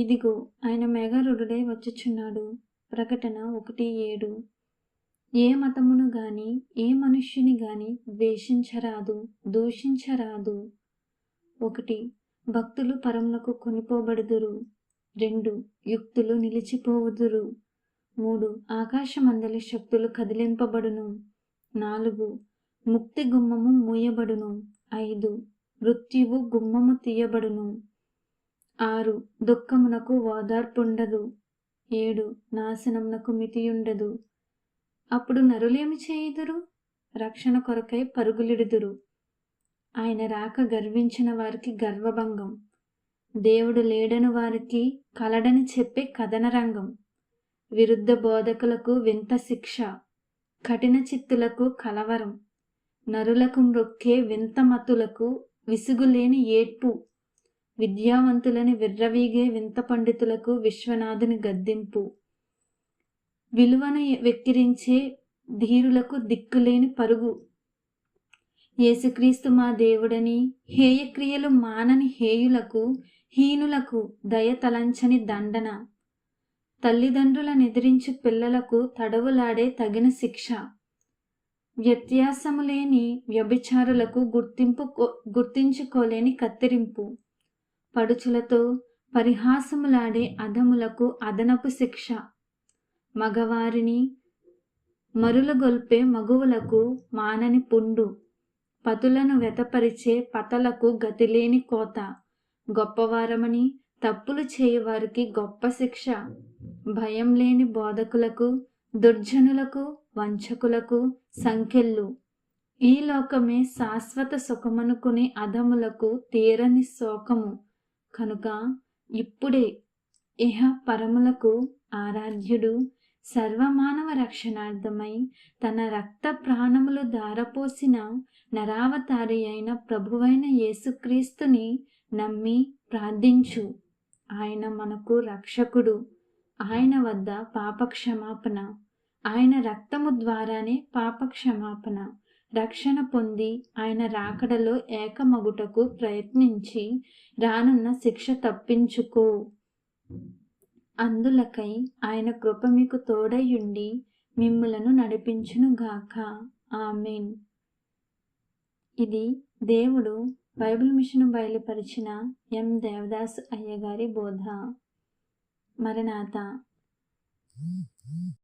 ఇదిగో ఆయన మేఘరుడుడై వచ్చుచున్నాడు. ప్రకటన ఒకటి ఏడు. ఏ మతమును గాని ఏ మనుష్యుని గాని ద్వేషించరాదు దూషించరాదు. ఒకటి. భక్తులు పరమునకు కొనిపోబడుదురు. రెండు. యుక్తులు నిలిచిపోవుదురు. మూడు. ఆకాశమందలి శక్తులు కదిలింపబడును. నాలుగు. ముక్తి గుమ్మము మూయబడును. ఐదు. మృత్యువు గుమ్మము తీయబడును. ఆరు. దుఃఖమునకు ఓదార్పుండదు. ఏడు. నాశనమునకు మితియుండదు. అప్పుడు నరులేమి చేయుదురు? రక్షణ కొరకై పరుగులిడుదురు. ఆయన రాక గర్వించిన వారికి గర్వభంగం. దేవుడు లేడని వారికి కలడని చెప్పే కథన రంగం విరుద్ధ బోధకులకు వింత శిక్ష. కఠిన చిత్తులకు కలవరం. నరులకు మ్రొక్కే వింత మతులకు విసుగులేని ఏడ్పు. విద్యావంతులని విర్రవీగే వింత పండితులకు విశ్వనాథుని గద్దింపు. విలువను వెక్కిరించే ధీరులకు దిక్కులేని పరుగు. యేసుక్రీస్తు మా దేవుడని హేయక్రియలు మానని హేయులకు హీనులకు దయ తలంచని దండన. తల్లిదండ్రులను ఎదిరించు పిల్లలకు తడవులాడే తగిన శిక్ష. వ్యత్యాసము లేని వ్యభిచారులకు గుర్తింపు గుర్తించుకోలేని కత్తిరింపు. పడుచులతో పరిహాసములాడే అధములకు అదనపు శిక్ష. మగవారిని మరులగొల్పే మగువులకు మానని పుండు. పతులను వెతపరిచే పతలకు గతిలేని కోత. గొప్పవారమని తప్పులు చేయవారికి గొప్ప శిక్ష. భయం లేని బోధకులకు దుర్జనులకు వంచకులకు సంఖ్యలు ఈ లోకమే శాశ్వత సుఖమనుకునే అధములకు తీరని శోకము. కనుక ఇప్పుడే ఇహ పరములకు ఆరాధ్యుడు సర్వమానవ రక్షణార్థమై తన రక్త ప్రాణములు దారపోసిన నరావతారి అయిన ప్రభువైన యేసుక్రీస్తుని నమ్మి ప్రార్థించు. ఆయన మనకు రక్షకుడు. ఆయన వద్ద పాపక్షమాపణ. ఆయన రక్తము ద్వారానే పాపక్షమాపణ. రక్షణ పొంది ఆయన రాకడలో ఏకమగుటకు ప్రయత్నించి రానున్న శిక్ష తప్పించుకో. అందులకై ఆయన కృప మీకు తోడయుండి మిమ్ములను నడిపించునుగాక. ఆమెన్. ఇది దేవుడు బైబిల్ మిషన్ బయలుపరిచిన ఎం. దేవదాస్ అయ్యగారి బోధ. మరణాత.